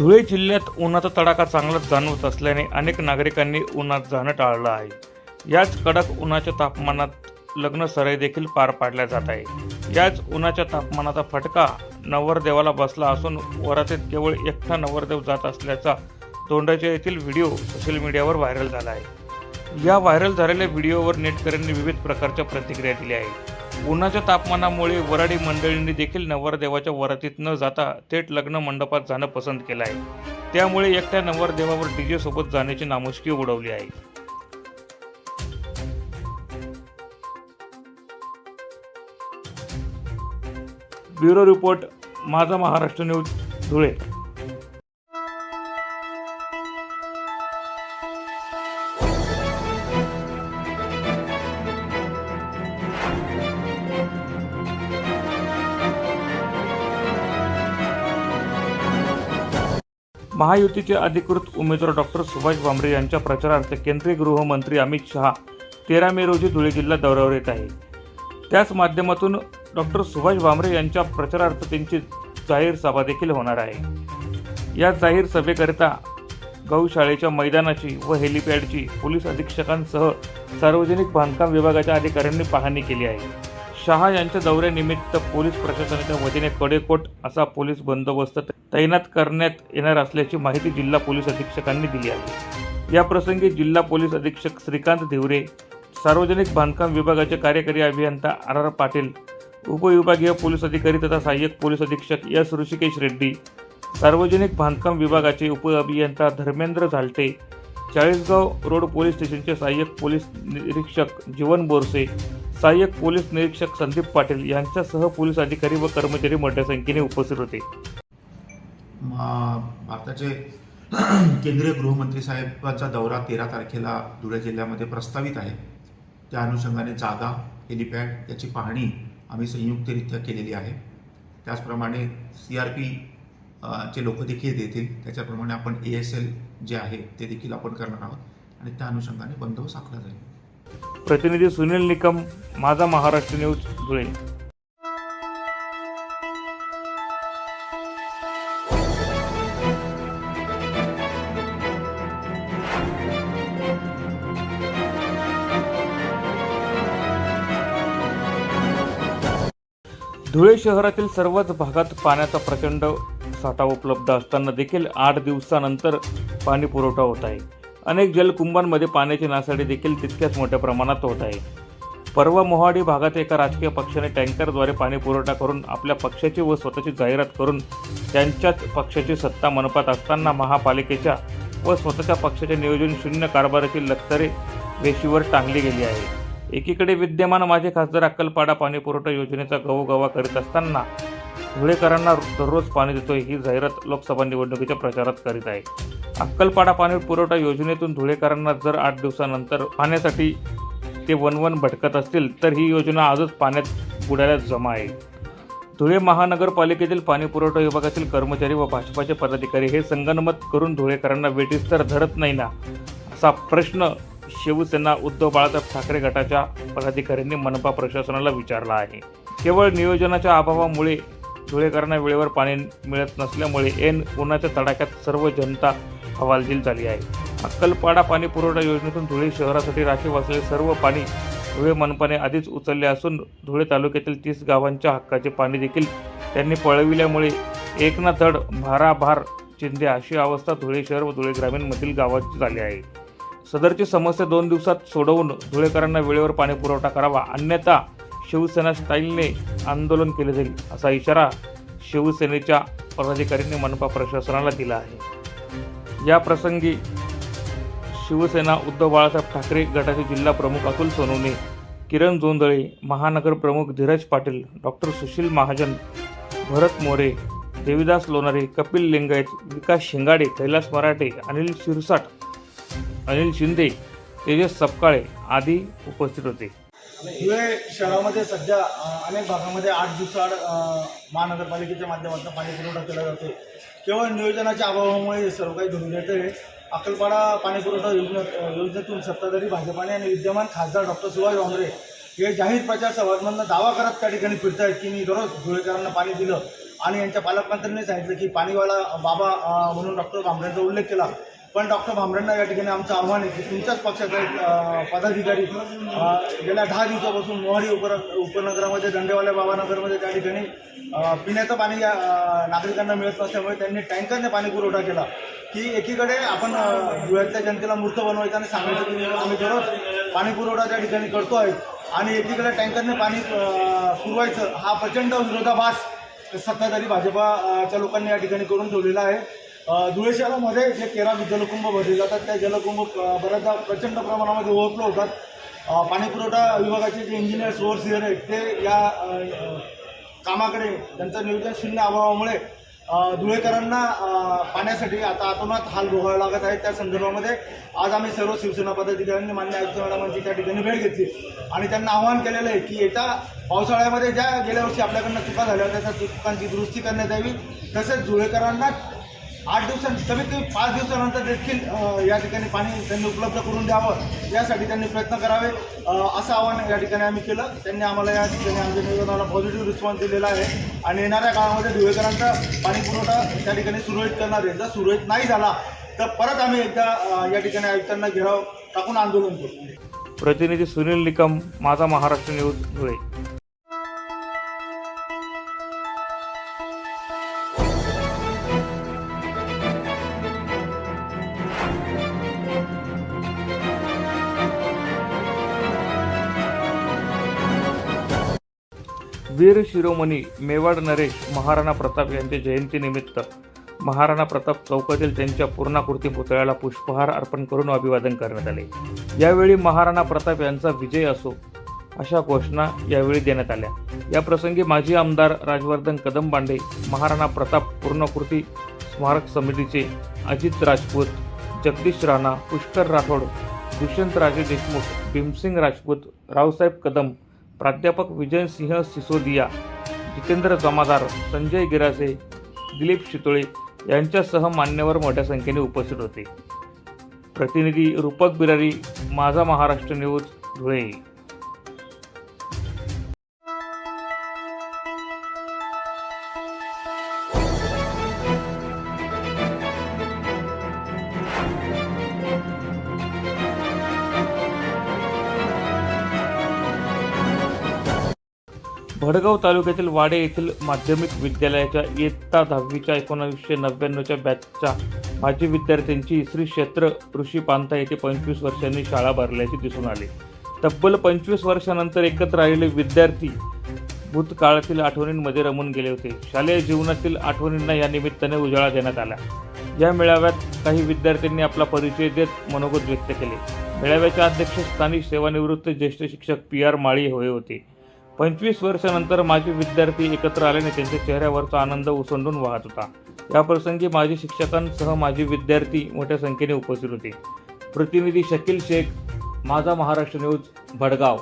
धुळे जिल्ह्यात उन्हाचा तडाखा चांगलाच जाणवत असल्याने अनेक नागरिकांनी उन्हात जाणं टाळलं आहे. याच कडक उन्हाच्या तापमानात लग्न सराई देखील पार पाडल्या जात आहे. याच उन्हाच्या तापमानाचा फटका नवरदेवाला बसला असून वरातीत केवळ एकटा नवरदेव जात असल्याचा तोंडाच्या येथील व्हिडिओ सोशल मीडियावर व्हायरल झाला आहे. या व्हायरल झालेल्या व्हिडिओवर नेटकऱ्यांनी विविध प्रकारच्या प्रतिक्रिया दिल्या आहेत. उन्हाच्या तापमानामुळे वराडी मंडळींनी देखील नवरदेवाच्या वरातीत न जाता थेट लग्न मंडपात जाणं पसंत केलं आहे. त्यामुळे एकट्या नवरदेवावर डीजे सोबत जाण्याची नामुष्की उडवली आहे. ब्युरो रिपोर्ट माझा महाराष्ट्र न्यूज धुळे. महायुतीचे अधिकृत उमेदवार डॉक्टर सुभाष भामरे यांच्या प्रचारार्थ केंद्रीय गृहमंत्री अमित शहा तेरा मे रोजी धुळे जिल्हा दौऱ्यावर येत आहे. त्याच माध्यमातून डॉक्टर सुभाष भामरे यांच्या प्रचारार्थ त्यांची जाहीर सभा देखील होणार आहे. या जाहीर सभेकरिता गौशाळेच्या मैदानाची व हेलिपॅडची पोलीस अधीक्षकांसह सार्वजनिक बांधकाम विभागाच्या अधिकाऱ्यांनी पाहणी केली आहे. शहा यांच्या दौऱ्यानिमित्त पोलीस प्रशासनाच्या वतीने कडेकोट असा पोलीस बंदोबस्त तैनात करण्यात येणार असल्याची माहिती जिल्हा पोलीस अधीक्षकांनी दिली आहे. या प्रसंगी जिल्हा पोलीस अधीक्षक श्रीकांत धिवरे सार्वजनिक बांधकाम विभागाचे कार्यकारी अभियंता आर आर पाटील उपविभागीय पोलीस अधिकारी तथा सहाय्यक पोलीस अधीक्षक एस ऋषिकेश रेड्डी सार्वजनिक बांधकाम विभागाचे उप अभियंता धर्मेंद्र झालटे चाळीसगाव रोड पोलीस स्टेशनचे सहाय्यक पोलीस निरीक्षक जीवन बोरसे सहाय्यक पोलीस निरीक्षक संदीप पाटील यांच्यासह पोलीस अधिकारी व कर्मचारी मोठ्या संख्येने उपस्थित होते. भारताचे केंद्रीय गृहमंत्री साहेबांचा दौरा तेरा तारखेला धुळे जिल्ह्यामध्ये प्रस्तावित आहे. त्या अनुषंगाने जागा हेलिपॅड याची पाहणी आम्ही संयुक्तरित्या केलेली आहे. त्याचप्रमाणे सी आर पी चे लोक देखील येतील त्याच्याप्रमाणे आपण ए एस एल जे आहे ते देखील आपण करणार आहोत. आणि त्या अनुषंगाने बंदोबस्त आखला जाईल. प्रतिनिधी सुनील निकम माझा महाराष्ट्र न्यूज धुळे. धुळे शहरातील सर्वच भागात पाण्याचा प्रचंड साठा उपलब्ध असताना देखील आठ दिवसानंतर पाणी पुरवठा होत आहे. अनेक जलकुंभांमध्ये पाण्याची नासाडी देखील तितक्याच मोठ्या प्रमाणात होत आहे. परवा मोहाडी भागात एका राजकीय पक्षाने टँकरद्वारे पाणी पुरवठा करून आपल्या पक्षाची व स्वतःची जाहिरात करून त्यांच्याच पक्षाची सत्ता मनपात असताना महापालिकेच्या व स्वतःच्या पक्षाच्या नियोजन शून्य कारभाराची लक्तरे वेशीवर टांगली गेली आहे. एकीकडे विद्यमान माझे खासदार अक्कलपाडा पाणी पुरवठा योजनेचा गवगवा करीत असताना धुळेकरांना दररोज पाणी देतोय ही जाहिरात लोकसभा निवडणुकीच्या प्रचारात करीत आहे. अक्कलपाडा पाणी पुरवठा योजनेतून धुळेकरांना जर आठ दिवसानंतर पाण्यासाठी ते वनवन भटकत असतील तर ही योजना आजच पाण्यात बुडायला जमा आहे. धुळे महानगरपालिकेतील पाणी पुरवठा विभागातील कर्मचारी व भाजपाचे पदाधिकारी हे संगनमत करून धुळेकरांना वेटीस तर धरत नाही ना असा प्रश्न शिवसेना उद्धव बाळासाहेब ठाकरे गटाच्या पदाधिकाऱ्यांनी मनपा प्रशासनाला विचारला आहे. केवळ नियोजनाच्या अभावामुळे धुळेकरांना वेळेवर पाणी मिळत नसल्यामुळे ऐन उन्हाच्या तडाख्यात सर्व जनता हवालदिल झाली आहे. अक्कलपाडा पाणी पुरवठा योजनेतून धुळे शहरासाठी राखीव असलेले सर्व पाणी धुळे मनपाने आधीच उचलले असून धुळे तालुक्यातील तीस गावांच्या हक्काचे पाणी देखील त्यांनी पळविल्यामुळे एक ना धड भाराभार चिंधे अशी अवस्था धुळे शहर व धुळे ग्रामीणमधील गावाची झाली आहे. सदरची समस्या दोन दिवसात सोडवून धुळेकरांना वेळेवर पाणी पुरवठा करावा अन्यथा शिवसेना स्टाईलने आंदोलन केले जाईल असा इशारा शिवसेनेच्या पदाधिकाऱ्यांनी मनपा प्रशासनाला दिला आहे. या प्रसंगी शिवसेना उद्धव बाळासाहेब ठाकरे गटाचे जिल्हा प्रमुख अतुल सोनवणे किरण जोंदळे महानगर प्रमुख धीरज पाटील डॉक्टर सुशील महाजन भरत मोरे देविदास लोणारे कपिल लिंगायत विकास शिंगाडे कैलास मराठे अनिल शिरसाट अनिल शिंदे तेजस सपकाळे आदी उपस्थित होते. धुळे शहरामध्ये सध्या अनेक भागामध्ये आठ दिवसाआड महानगरपालिकेच्या माध्यमातून पाणी पुरवठा केला जातो. केवळ नियोजनाच्या अभावामुळे सर्व काही घडून येते आहे. अक्कलपाडा पाणीपुरवठा योजने योजनेतून सत्ताधारी भाजपाने आणि विद्यमान खासदार डॉक्टर सुभाष भामरे हे जाहीर प्रचार सभांमधनं दावा करत त्या ठिकाणी फिरतायत की मी दररोज धुळेकरांना पाणी दिलं. आणि यांच्या पालकमंत्र्यांनी सांगितलं की पाणीवाला बाबा म्हणून डॉक्टर भामरेंचा उल्लेख केला. पण डॉक्टर भामरेंना या ठिकाणी आमचं आव्हान आहे की तुमच्याच पक्षाचा एक पदाधिकारी गेल्या दहा दिवसापासून मोहाडी उपर उपनगरामध्ये दंडेवाल्या बाबानगरमध्ये त्या ठिकाणी पिण्याचं पाणी या नागरिकांना मिळत नसल्यामुळे त्यांनी टँकरने पाणी पुरवठा केला. की एकीकडे आपण धुळ्यातल्या जनतेला मूर्त बनवायचं आणि सांगायचं की आम्ही दररोज पाणी पुरवठा त्या ठिकाणी करतो आहे. आणि एकीकडे टँकरने पाणी पुरवायचं हा प्रचंड विरोधाभास सत्ताधारी भाजपाच्या लोकांनी या ठिकाणी करून ठेवलेला आहे. धुळे शहरामध्ये जे तेरा जलकुंभ भरले जातात. त्या जलकुंभ बऱ्याचदा प्रचंड प्रमाणामध्ये ओव्हरफ्लो होतात. पाणीपुरवठा विभागाचे जे इंजिनियर्स ओव्हरसिअर आहेत ते या कामाकडे त्यांचं नियोजन शून्य अभावामुळे धुळेकरांना पाण्यासाठी आता आतोनात हाल भोगावे लागत आहेत. त्या संदर्भामध्ये आज आम्ही सर्व शिवसेना पदाधिकाऱ्यांनी मान्य आयुक्त मॅडमांची त्या ठिकाणी भेट घेतली. आणि त्यांना आवाहन केलेलं आहे की येत्या पावसाळ्यामध्ये ज्या गेल्या वर्षी आपल्याकडनं चुका झाल्या होत्या त्या चुकांची दुरुस्ती करण्यात यावी. तसेच धुळेकरांना आठ दिवसां कमीत कमी पाच दिवसानंतर देखील या ठिकाणी पाणी त्यांनी उपलब्ध करून द्यावं यासाठी त्यांनी प्रयत्न करावे असं आवाहन या ठिकाणी आम्ही केलं. त्यांनी आम्हाला या ठिकाणी आमच्या निवेदनाला पॉझिटिव्ह रिस्पॉन्स दिलेला आहे. आणि येणाऱ्या काळामध्ये धुळेकरांचा पाणी पुरवठा त्या ठिकाणी सुरळीत करणार आहे. जर सुरळीत नाही झाला तर परत आम्ही एकदा या ठिकाणी आयुक्तांना घेराव टाकून आंदोलन करू. प्रतिनिधी सुनील निकम माझा महाराष्ट्र न्यूज धुळे. वीर शिरोमणी मेवाड नरेश महाराणा प्रताप यांच्या जयंतीनिमित्त महाराणा प्रताप चौकातील त्यांच्या पूर्णाकृती पुतळ्याला पुष्पहार अर्पण करून अभिवादन करण्यात आले. यावेळी महाराणा प्रताप यांचा विजय असो अशा घोषणा यावेळी देण्यात आल्या. या प्रसंगी माजी आमदार राजवर्धन कदमबांडे महाराणा प्रताप पूर्णकृती स्मारक समितीचे अजित राजपूत जगदीश राणा पुष्कर राठोड दुष्यंत राजे देशमुख भीमसिंग राजपूत रावसाहेब कदम प्राध्यापक विजयसिंह सिसोदिया जितेंद्र जमादार संजय गिरासे दिलीप शितोळे यांच्यासह मान्यवर मोठ्या संख्येने उपस्थित होते. प्रतिनिधी रूपक बिरारी माझा महाराष्ट्र न्यूज धुळे. भडगाव तालुक्यातील वाडे येथील माध्यमिक विद्यालयाच्या इयत्ता दहावीच्या एकोणावीसशे नव्याण्णवच्या बॅचच्या माजी विद्यार्थ्यांची श्री क्षेत्र ऋषी पांथा येथे पंचवीस वर्षांनी शाळा भरल्याचे दिसून आले. तब्बल पंचवीस वर्षानंतर एकत्र आलेले विद्यार्थी भूतकाळातील आठवणींमध्ये रमून गेले होते. शालेय जीवनातील आठवणींना या निमित्ताने उजाळा देण्यात आला. या मेळाव्यात काही विद्यार्थ्यांनी आपला परिचय देत मनोगत व्यक्त केले. मेळाव्याच्या अध्यक्षस्थानी सेवानिवृत्त ज्येष्ठ शिक्षक पी आर माळी होय होते. पंचवीस वर्षानंतर माजी विद्यार्थी एकत्र आल्याने त्यांच्या चेहऱ्यावरचा आनंद उसंडून वाहत होता. या प्रसंगी माजी शिक्षकांसह माजी विद्यार्थी मोठ्या संख्येने उपस्थित होते. प्रतिनिधी शकील शेख माझा महाराष्ट्र न्यूज भडगाव.